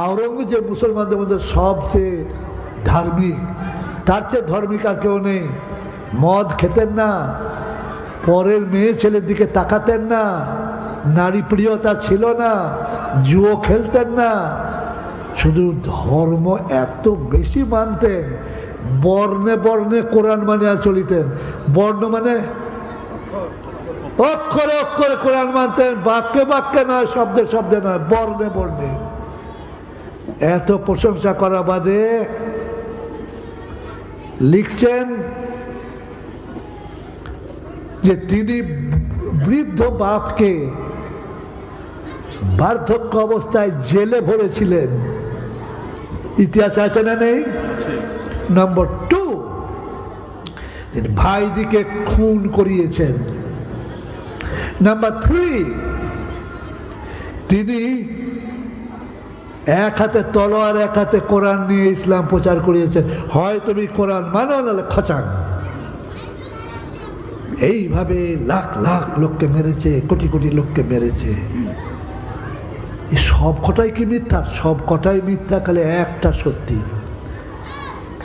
আওরঙ্গজেব মুসলমানদের মধ্যে সবচেয়ে ধার্মিক, তার চেয়ে ধর্মিক আর কেউ নেই। মদ খেতেন না, পরের মেয়ে ছেলের দিকে তাকাতেন না, নারী প্রিয়তা ছিল না, জুয়ো খেলতেন না। শুধু ধর্ম এত বেশি মানতেন, বর্ণে বর্ণে কোরআন মানিয়া চলিতেন। বর্ণ মানে অক্ষরে অক্ষরে কোরআন মানতেন, বাক্যে বাক্যে নয়, শব্দে শব্দে নয়, বর্ণে বর্ণে। এত প্রশংসা করা বাদে লিখছেন যে তিনি বৃদ্ধ বাপকে বার্ধক্য অবস্থায় জেলে ভরেছিলেন। ইতিহাস আছে না নেই? নম্বর টু তিনি ভাইদিকে খুন করিয়েছেন। নাম্বার থ্রি তিনি এক হাতে তলোয়ার, এক হাতে কোরআন নিয়ে ইসলাম প্রচার করিয়েছে। হয় তুমি কোরআন মানো নাহলে খচান। এইভাবে লাখ লাখ লোককে মেরেছে, কোটি কোটি লোককে মেরেছে। সব কটাই কি মিথ্যা? সব কটাই মিথ্যা, খালি একটা সত্যি।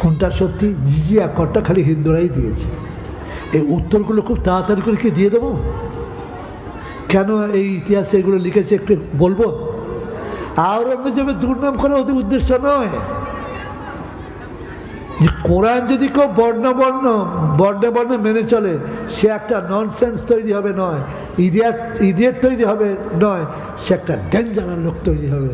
কোনটা সত্যি? জিজিয়া করটা খালি হিন্দুরাই দিয়েছে। এই উত্তরগুলো খুব তাড়াতাড়ি করে কি দিয়ে দেবো? কেন এই ইতিহাসে এগুলো লিখেছে একটু বলব? আওরঙ্গজেবের দুর্নাম করা ওদের উদ্দেশ্য নয়। যে কোরআন যদি কেউ বর্ণ বর্ণ বর্ণে বর্ণ মেনে চলে, সে একটা ননসেন্স তৈরি হবে নয় ইডিয়াট ইডিয়েট তৈরি হবে নয়, সে একটা ডেঞ্জারার লোক তৈরি হবে,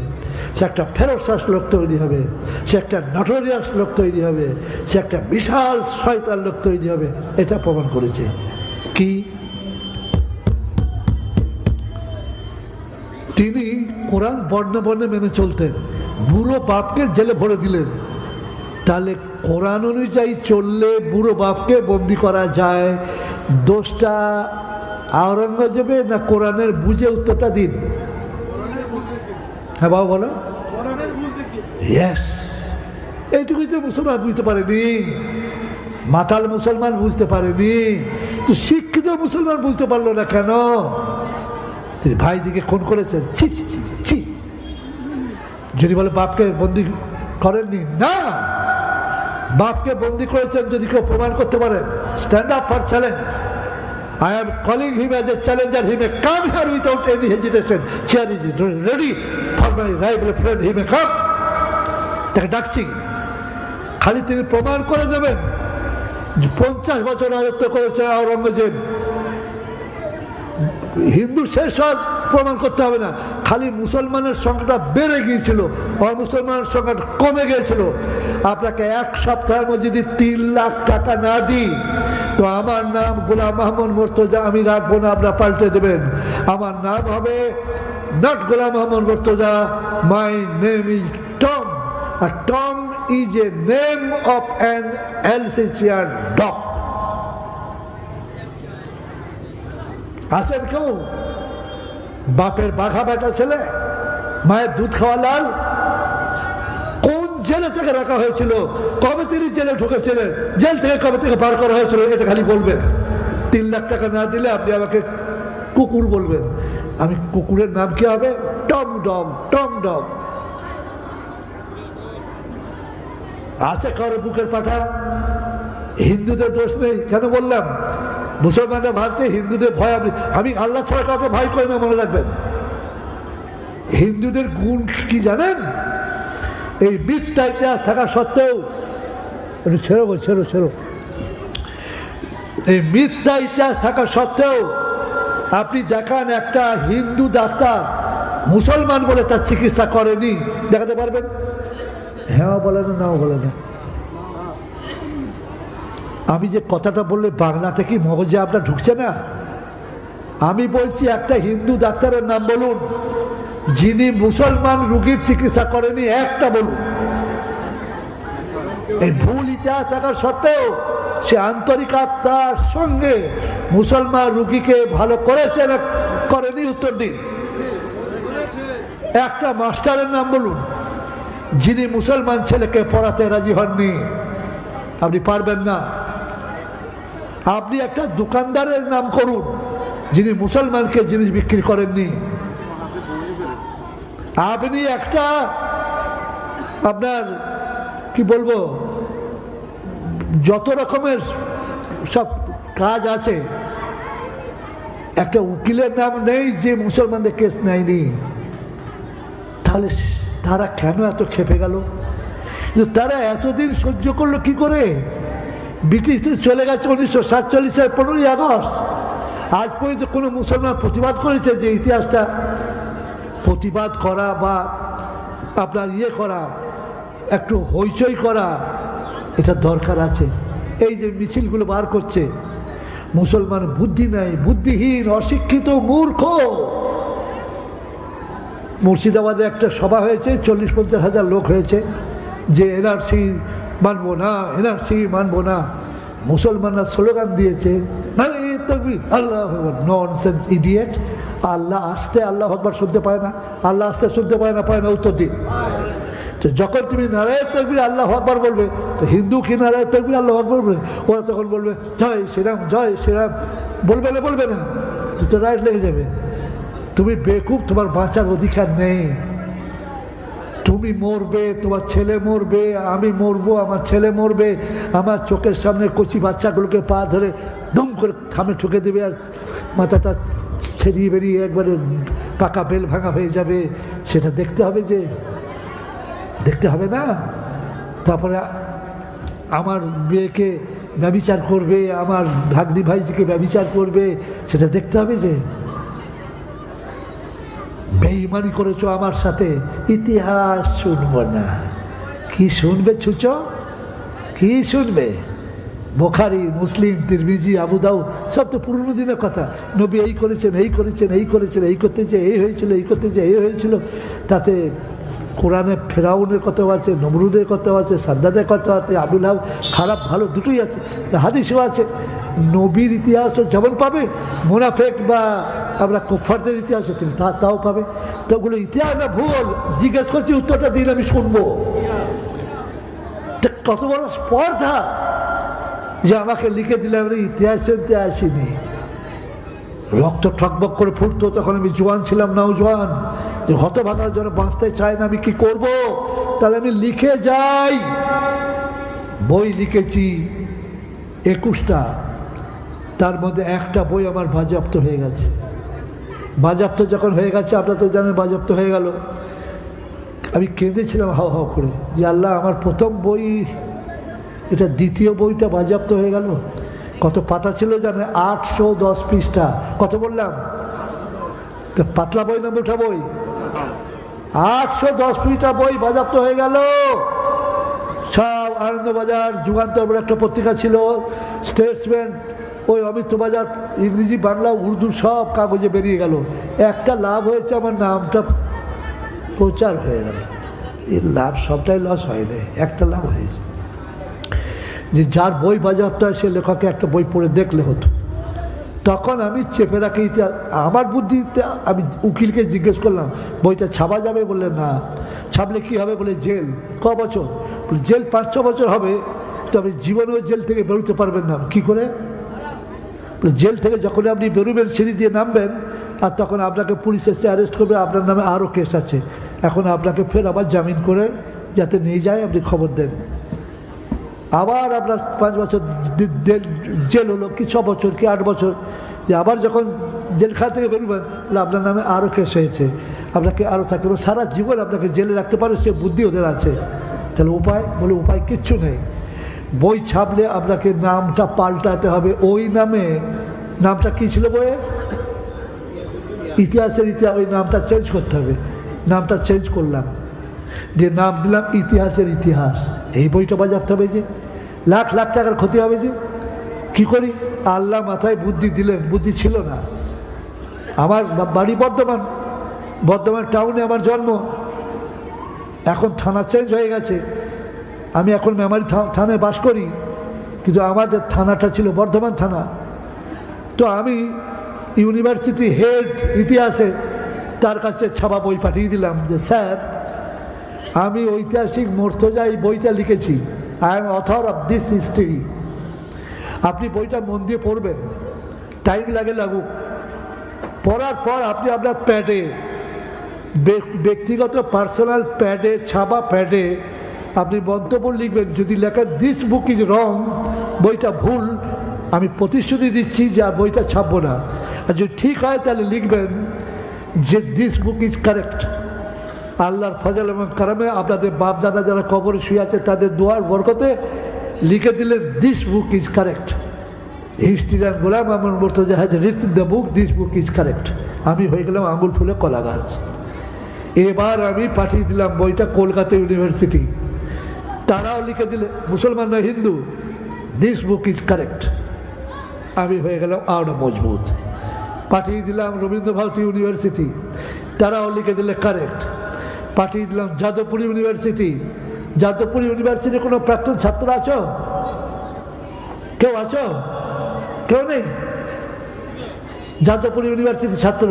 সে একটা ফেরোসাস লোক তৈরি হবে, সে একটা নটোরিয়াস লোক তৈরি হবে, সে একটা বিশাল শয়তার লোক তৈরি হবে, এটা প্রমাণ করেছে। কি? তিনি কোরআন বর্ণে বর্ণে মেনে চলতেন বুড়ো বাপকে জেলে ভরে দিলেন। তাহলে কোরআন অনুযায়ী চললে বুড়ো বাপকে বন্দি করা যায়। দোষটা আওরঙ্গজেবে না কোরআনের বুঝে উত্তরটা দিন? হ্যাঁ বাবা বলো। ইয়েস এইটুকুই তো মুসলমান বুঝতে পারেনি। মাতাল মুসলমান বুঝতে পারেনি। তো শিক্ষিত মুসলমান বুঝতে পারল না কেন? তিনি ভাইদিকে খুন করেছেন। ছি ছি ছি ছি, ছি। যদি বলে বাপকে বন্দি করেননি, না। বাপকে বন্দি করেছেন যদি কেউ প্রমাণ করতে পারেন stand up for challenge I'm calling him as a challenger him come here without any hesitation chair is ready for my rival friend him come তাকে ডাকছি। খালি তিনি প্রমাণ করে দেবেন। পঞ্চাশ বছর রাজত্ব করেছে আওরঙ্গজেব। হিন্দু শেষ হওয়ার প্রমাণ করতে হবে না। খালি মুসলমানের সংখ্যাটা বেড়ে গিয়েছিল অমুসলমানের সংখ্যাটা কমে গিয়েছিল। আপনাকে এক সপ্তাহের মধ্যে যদি তিন লাখ টাকা না দিই, তো আমার নাম গোলাম মাহমুদ মোর্তজা আমি রাখব না, আপনারা পাল্টে দেবেন। আমার নাম হবে not Golam Mohammad Mortaza, my name is Tom, R Tom is a name of an Alsatian dog. আছেন কেউ? বাপের বাঘা বেটা ছেলে, মায়ের দুধ খাওয়া লাল। কোন জেলে থেকে রাখা হয়েছিল? কবে তিনি জেলে ঢুকেছিলেন? জেল থেকে কবে থেকে বার করা হয়েছিল? এটা খালি বলবেন। তিন লাখ টাকা না দিলে আপনি আমাকে কুকুর বলবেন। আমি কুকুরের নাম কি হবে? টম ডম টম ডম। আছে কারও বুকের পাঠা হিন্দুদের দোষ নেই, কেন বললাম? মুসলমানরা ভাবছে হিন্দুদের ভয় আমি আমি আল্লাহ ছাড়া কাউকে ভয় করি না, মনে রাখবেন। হিন্দুদের গুণ কি জানেন? এই মিথ্যা ইতিহাস থাকা সত্ত্বেও ছেড়ো ছেড়ো ছেড়ো। এই মিথ্যা ইতিহাস থাকা সত্ত্বেও আপনি দেখান একটা হিন্দু ডাক্তার মুসলমান বলে তার চিকিৎসা করেনি। দেখাতে পারবেন? হ্যাঁ বলে না, নাও বলে না। আমি যে কথাটা বললে বাংলাতে কি মগজে আপনার ঢুকছে না? আমি বলছি একটা হিন্দু ডাক্তারের নাম বলুন, যিনি মুসলমান রুগীর চিকিৎসা করেনি, একটা বলুন। এই ভুল ইতিহাস থাকার সত্ত্বেও সে আন্তরিক আত্মার সঙ্গে মুসলমান রুগীকে ভালো করেছে না করেনি উত্তর দিন। একটা মাস্টারের নাম বলুন, যিনি মুসলমান ছেলেকে পড়াতে রাজি হননি। আপনি পারবেন না। আপনি একটা দোকানদারের নাম করুন, যিনি মুসলমানকে জিনিস বিক্রি করেননি। আপনি একটা আপনার, কি বলব, যত রকমের সব কাজ আছে, একটা উকিলের নাম নেই যে মুসলমানদের কেস নেয়নি। তাহলে তারা কেন এত খেপে গেল? তারা এতদিন সহ্য করল কি করে? ব্রিটিশদের চলে গেছে উনিশশো সাতচল্লিশের পনেরোই আগস্ট। আজ পর্যন্ত কোনো মুসলমান প্রতিবাদ করেছে যে ইতিহাসটা প্রতিবাদ করা বা আপনার ইয়ে করা, একটু হইচই করা এটা দরকার আছে। এই যে মিছিলগুলো বার করছে, মুসলমান বুদ্ধি নাই, বুদ্ধিহীন, অশিক্ষিত, মূর্খ। মুর্শিদাবাদে একটা সভা হয়েছে, চল্লিশ পঞ্চাশ হাজার লোক হয়েছে, যে এনআরসি মানবো না, এনআরসি মানবো না। মুসলমানরা স্লোগান দিয়েছে আল্লাহ নন ইডিয়েট আল্লাহ আসতে, আল্লাহ হকবার শুনতে পায় না। আল্লাহ আসতে শুনতে পায় না পায় না উত্তর দিন তো যখন তুমি নারায়ণ তকবির, আল্লাহ আকবর বলবে, তো হিন্দু কি নারায়ণ তকবির, আল্লাহ আকবর বলবে? ওরা তখন বলবে, জয় শ্রীরাম জয় শ্রীরাম। বলবে না বলবে না। তো রাইট লেগে যাবে। তুমি বেকুব, তোমার বাঁচার অধিকার নেই। তুমি মরবে, তোমার ছেলে মরবে, আমি মরবো, আমার ছেলে মরবে। আমার চোখের সামনে কচি বাচ্চাগুলোকে পা ধরে দম করে থামে ঠুকে দেবে আর মাথাটা ছেড়িয়ে বেরিয়ে একবারে পাকা বেল ভাঙা হয়ে যাবে। সেটা দেখতে হবে যে, দেখতে হবে না। তারপরে আমার মেয়েকে ব্যবিচার করবে, আমার ভাগ্নি ভাইজিকে ব্যবিচার করবে, সেটা দেখতে হবে যে বেইমানি করেছ আমার সাথে? ইতিহাস শুনব না। কি শুনবে ছুচ? কি শুনবে? বোখারি, মুসলিম, তিরমিজি আবুদাউ সব তো পুরনো দিনের কথা। নবী এই করেছেন এই করেছেন এই করেছেন, এই করতে যে, এই হয়েছিল, এই করতে যে, এই হয়েছিল। তাতে কোরআনে ফেরাউনের কথাও আছে, নমরুদের কথাও আছে, সাদ্দাদের কথা আছে, আবুল খারাপ, ভালো, দুটোই আছে। হাদিসও আছে। নবীর ইতিহাসও যেমন পাবে, মোনাফেক বা আমরা কুফারদের ইতিহাসে তুমি তা তাও পাবে। তো ওগুলো ইতিহাস না ভুল? জিজ্ঞেস করছি উত্তরটা দিন, আমি শুনব। কত বড় স্পর্ধা যে আমাকে লিখে দিলে আমি ইতিহাস শুনতে আসিনি। রক্ত ঠকবক করে ফুটতো, তখন আমি জোয়ান ছিলাম নাও জোয়ান যে হতভাগার জন্য বাঁচতে চাই না, আমি কি করব? তাহলে আমি লিখে যাই। বই লিখেছি একুশটা। তার মধ্যে একটা বই আমার বাজেয়াপ্ত হয়ে গেছে। বাজেয়াপ্ত যখন হয়ে গেছে, আপনারা তো জানেন বাজেয়াপ্ত হয়ে গেল। আমি কেঁদেছিলাম হাও হাও করে, যে আল্লাহ আমার প্রথম বই, এটা দ্বিতীয় বইটা বাজেয়াপ্ত হয়ে গেল। কত পাতা ছিল জানে আটশো দশ পৃষ্ঠা। কত বললাম? তো পাতলা বই না মোটা বই? আটশো দশ পৃষ্ঠা বই বাজেয়াপ্ত হয়ে গেল। সব আনন্দবাজার, যুগান্তর একটা পত্রিকা ছিল স্টেটসম্যান ওই অমিত্র বাজার, ইংরেজি বাংলা, উর্দু সব কাগজে বেরিয়ে গেল। একটা লাভ হয়েছে, আমার নামটা প্রচার হয়ে গেল। এর লাভ সবটাই লস হয়নি, একটা লাভ হয়েছে। যে যার বই হয় সে লেখকে একটা বই পড়ে দেখলে হতো। তখন আমি চেপে রাখি আমার বুদ্ধিতে আমি উকিলকে জিজ্ঞেস করলাম, বইটা ছাপা যাবে? বললে, না। ছাপলে কি হবে? বলে, জেল। ক বছর? জেল পাঁচ, ছ বছর হবে। তো আপনি জীবনেও জেল থেকে বেরোতে পারবেন না। কি করে? জেল থেকে যখন আপনি বেরোবেন, সিঁড়ি দিয়ে নামবেন, আর তখন আপনাকে পুলিশ এসে অ্যারেস্ট করবে, আপনার নামে আরও কেস আছে। এখন আপনাকে ফের আবার জামিন করে যাতে নিয়ে যায়, আপনি খবর দেন। আবার আপনার পাঁচ বছর জেল হলো কি ছ বছর কি আট বছর, যে আবার যখন জেলখানা থেকে বেরোবেন, তাহলে আপনার নামে আরও কেস হয়েছে। আপনাকে আরও থাকতে হবে। সারা জীবন আপনাকে জেলে রাখতে পারে, সে বুদ্ধি ওদের আছে। তাহলে উপায়, বলে উপায় কিচ্ছু নেই। বই ছাপলে আপনাকে নামটা পাল্টাতে হবে। ওই নামে নামটা কী ছিল বইয়ে? ইতিহাসের ইতিহাস, ওই নামটা চেঞ্জ করতে হবে। নামটা চেঞ্জ করলাম। যে নাম দিলাম ইতিহাসের ইতিহাস। এই বইটা বাজাতে হবে যে, লাখ লাখ টাকার ক্ষতি হবে যে। কি করি? আল্লাহ মাথায় বুদ্ধি দিলেন, বুদ্ধি ছিল না। আমার বাড়ি বর্ধমান। বর্ধমান টাউনে আমার জন্ম। এখন থানা চেঞ্জ হয়ে গেছে। আমি এখন মেমারি থানায় বাস করি, কিন্তু আমাদের থানাটা ছিল বর্ধমান থানা। তো আমি ইউনিভার্সিটি হেড ইতিহাসে তার কাছে ছাপা বই পাঠিয়ে দিলাম যে, স্যার, আমি ঐতিহাসিক মর্তজা বইটা লিখেছি। I'm author of this history আপনি বইটা মন দিয়ে পড়বেন। টাইম লাগে লাগুক। পড়ার পর আপনি আপনার প্যাডে ব্যক্তিগত পার্সোনাল প্যাডে ছাপা প্যাডে আপনি মন্তব্য লিখবেন, যদি লেখেন দিস বুক ইজ রং বইটা ভুল, আমি প্রতিশ্রুতি দিচ্ছি যে আর বইটা ছাপবো না। আর যদি ঠিক হয় তাহলে লিখবেন যে দিস বুক ইজ কারেক্ট আল্লাহর ফজল এবং কারামে আপনাদের বাপ দাদা যারা কবরে শুয়ে আছে, তাদের দোয়ার বরকতে লিখে দিলেন this book is correct historian Golam আমার Mortaza has writ the book this book is correct আমি হয়ে গেলাম আঙুল ফুলে কলা গাছ এবার আমি পাঠিয়ে দিলাম বইটা কলকাতা ইউনিভার্সিটি। তারাও লিখে দিলে, মুসলমান না হিন্দু। দিস বুক ইজ কারেক্ট আমি হয়ে গেলাম আরও মজবুত। পাঠিয়ে দিলাম রবীন্দ্র ভারতী ইউনিভার্সিটি। তারাও লিখে দিলে কারেক্ট পাঠিয়ে দিলাম যাদবপুর ইউনিভার্সিটি। যাদবপুর ইউনিভার্সিটি কোনো প্রাক্তন ছাত্র আছো? কেউ আছো? কেউ নেই? যাদবপুর ইউনিভার্সিটি ছাত্র।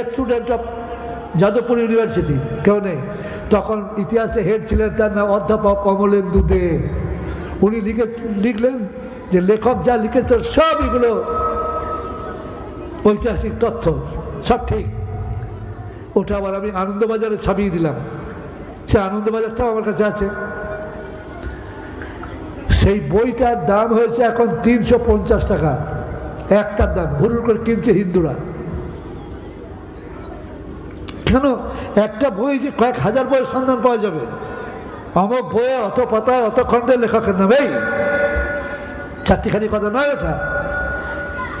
এক স্টুডেন্ট অফ যাদবপুর ইউনিভার্সিটি। কেউ নেই? তখন ইতিহাসে হেড ছিলেন তার নাম অধ্যাপক কমলেন্দু দে। উনি লিখে লিখলেন যে লেখক যা লিখেছে সব এগুলো ঐতিহাসিক তথ্য, সব ঠিক। ওটা আবার আমি আনন্দবাজারে ছাপিয়ে দিলাম। সে আনন্দবাজারটাও আমার কাছে আছে। সেই বইটার দাম হয়েছে এখন তিনশো পঞ্চাশ টাকা। একটার দাম। হুরুর করে কিনছে হিন্দুরা। কেন? একটা বই যে কয়েক হাজার বইয়ের সন্ধান পাওয়া যাবে। অমক বইয়ে অত পাতায় অত খণ্ডের লেখকের নাম চারটিখানি কথা নয় ওটা।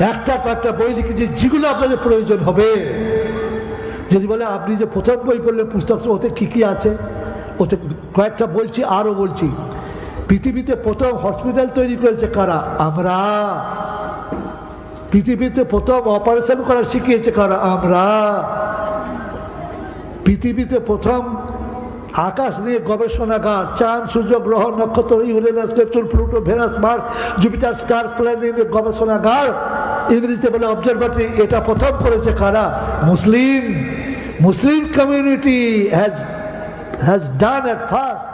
একটা একটা বই লিখেছি যেগুলো আপনাদের প্রয়োজন হবে। যদি বলে আপনি যে প্রথম বই পড়লেন পুস্তক, ওতে কী কী আছে? ওতে কয়েকটা বলছি, আরও বলছি। পৃথিবীতে প্রথম হসপিটাল তৈরি করেছে কারা? আমরা। পৃথিবীতে প্রথম অপারেশন করা শিখিয়েছে কারা? আমরা। পৃথিবীতে প্রথম আকাশ নিয়ে গবেষণাগার, চাঁদ, সূর্য, গ্রহ, নক্ষত্র, Uranus, Neptune, Pluto Venus Mars, Jupiter, star, planet গবেষণাগার। ইংরেজিতে বলে অবজারভেটরি এটা প্রথম করেছে কারা? মুসলিম। Muslim community has has done at first